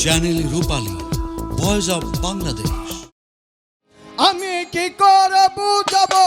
Channel Rupali voice of Bangladesh আমি কি করে বুঝাবো?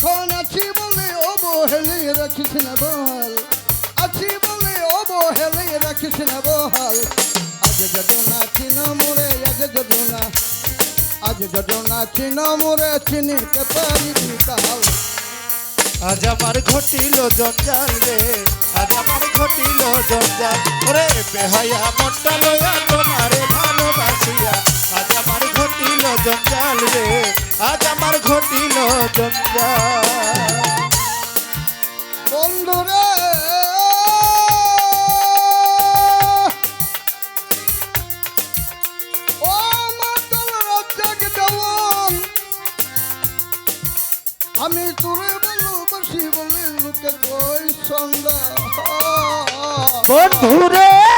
এখন আছি বলে অবহেলে রাখিস না বল। আছি বলে অবহেলে রাখিস না বল। আজ যদি না মোরে, আজ যদি না আজ যদি না মোরে চিনিতে পারিবি কাল। আজ আমার ঘটিল জঞ্জাল রে, আজ আমার ঘটিল জঞ্জাল। ওরে বেহায়া মনটা লইয়া তোমারে ভালোবাসিয়া। ঘটিল জঞ্জাল রে। আজ আমার ঘটিল জঞ্জাল। রাজ্জাক জওয়ান আমি তোরে ভালোবাসি বলে লোকে কই সন্ধ্যা। বন্ধুরে ও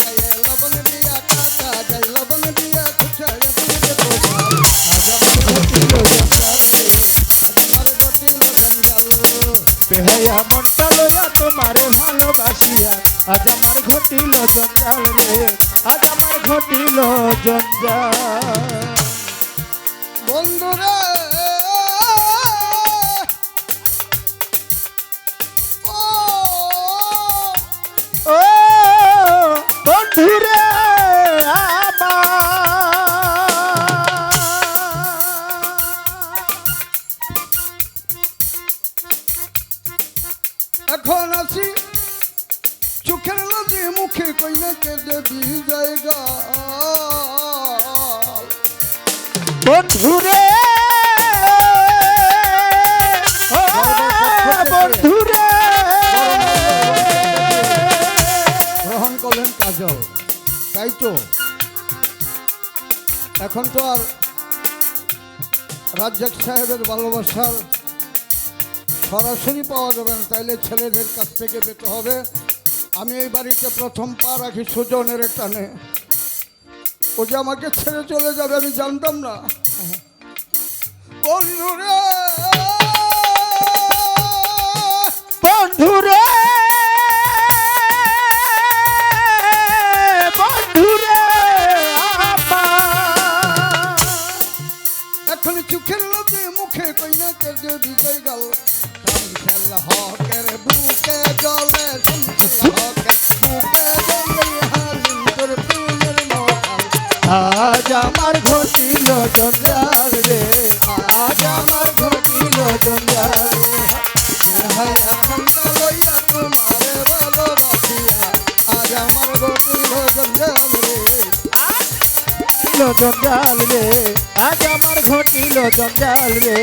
গায়ে লবণ দিয়া কাটা গায়ে লবণ দিয়া জঞ্জাল বেহায়া মনটা লইয়া তোমারে ভালোবাসিয়া। আজ আমার ঘটিল জঞ্জাল রে। আজ আমার ঘটিল জঞ্জাল। বন্ধুরে! চোখের লাজি মুখে কইনাকে দেবী জায়গা। বন্ধুরে বন্ধুরে গ্রহণ করলেন কাজল তাই তো? এখন তো আর রাজ্জাক সাহেবের ভালোবাসার সরাসরি পাওয়া যাবে না তাইলে ছেলেদের কাছ থেকে পেতে হবে আমি এই বাড়িতে প্রথম পা রাখি সুজনের টানে। ও যে আমাকে ছেড়ে চলে যাবে আমি জানতাম না। বন্ধুরে বন্ধুরে চোখের লোকে মুখে কইনাকে যে বিজয় গেল হকের বুকে জলে সংসাল হকের বুকে জলে হালিম তোর প্রেমের মহাল আমার ঘটিল জঞ্জাল রে আজ আমার ঘটিল জঞ্জাল হায়া মন্দা ঘটিল জঞ্জাল রে। আজ আমার ঘটিল জঞ্জাল রে।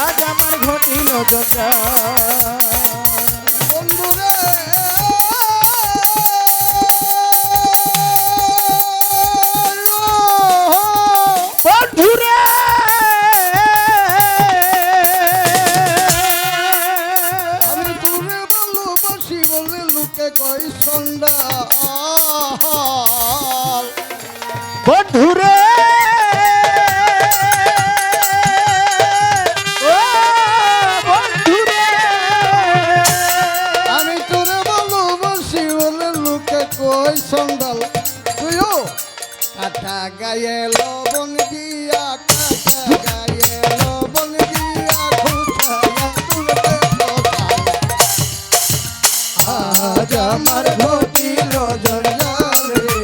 আজ আমার ঘটিল জঞ্জাল। কাটা গায়ে লবণ দিয়া কাকা গায়ে লবণ দিয়া খুশায়া তুলতে আজ আমার ঘটিল জঞ্জাল রে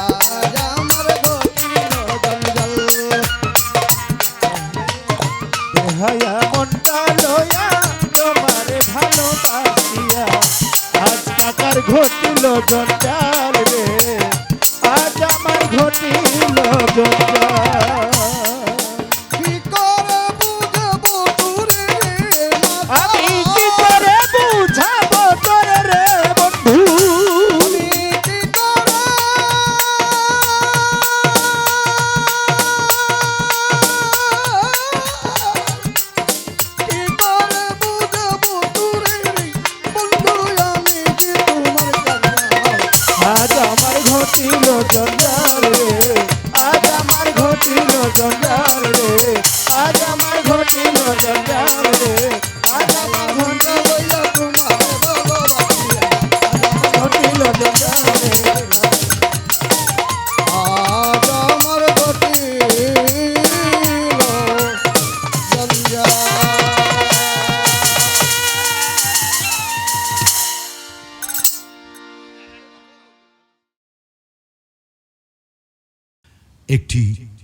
আজ আমার ঘটিল জঞ্জাল বেহায়া মনটা লয়া, তোমারে ভালোবাসিয়া। আজ কাকার ঘটিল জঞ্জাল জঞ্জাল ঘটিল জঞ্জাল রে আজ আমার ঘটিল জঞ্জাল রে আজ আমার ঘণ্টা বইয়া তোমার ভালোবাসিয়া ঘটিল জঞ্জাল রে আজ আমার ঘটিল একটি